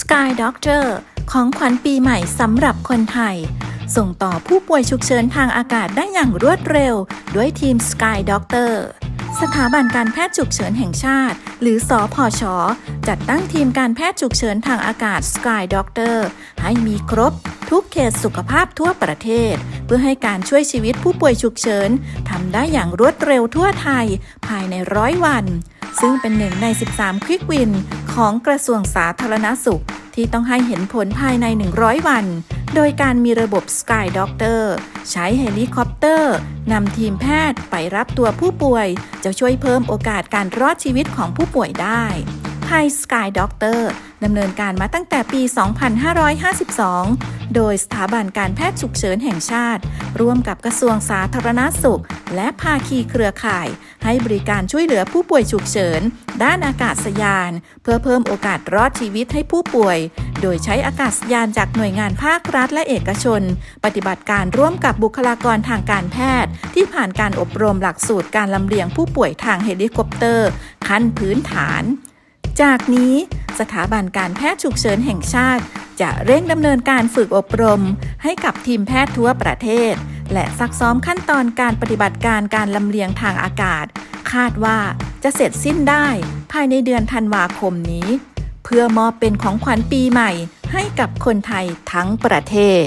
Sky Doctor ของขวัญปีใหม่สำหรับคนไทย ส่งต่อผู้ป่วยฉุกเฉินทางอากาศได้อย่างรวดเร็ว ด้วยทีม Sky Doctor สถาบันการแพทย์ฉุกเฉินแห่งชาติ หรือสอพอชอจัดตั้งทีมการแพทย์ฉุกเฉินทางอากาศ Sky Doctor ให้มีครบ ทุกเขตสุขภาพทั่วประเทศ เพื่อให้การช่วยชีวิตผู้ป่วยฉุกเฉินทำได้อย่างรวดเร็วทั่วไทย ภายในร้อยวัน ซึ่งเป็นหนึ่งใน 13 ควิกวิน ของกระทรวงสาธารณสุข ที่ต้องให้เห็นผลภายใน 100 วัน โดยการมีระบบ Sky Doctor ใช้เฮลิคอปเตอร์นำทีมแพทย์ไปรับตัวผู้ป่วย จะช่วยเพิ่มโอกาสการรอดชีวิตของผู้ป่วยได้ไทย Sky Doctor ดำเนินการมาตั้งแต่ปี 2552 โดยสถาบันการแพทย์ฉุกเฉินแห่งชาติ ร่วมกับกระทรวงสาธารณสุข และภาคีเครือข่าย ให้บริการช่วยเหลือผู้ป่วยฉุกเฉิน ด้านอากาศยาน เพื่อเพิ่มโอกาสรอดชีวิตให้ผู้ป่วย โดยใช้อากาศยานจากหน่วยงานภาครัฐและเอกชน ปฏิบัติการร่วมกับบุคลากรทางการแพทย์ ที่ผ่านการอบรมหลักสูตรการลำเลียงผู้ป่วยทางเฮลิคอปเตอร์ ขั้นพื้นฐาน จากนี้สถาบันการแพทย์ฉุกเฉินแห่งชาติ จะเร่งดำเนินการฝึกอบรม ให้กับทีมแพทย์ทั่วประเทศ และซักซ้อมขั้นตอนการปฏิบัติการการลำเลียงทางอากาศ คาดว่าจะเสร็จสิ้นได้ภายในเดือนธันวาคมนี้ เพื่อมอบเป็นของขวัญปีใหม่ให้กับคนไทยทั้งประเทศ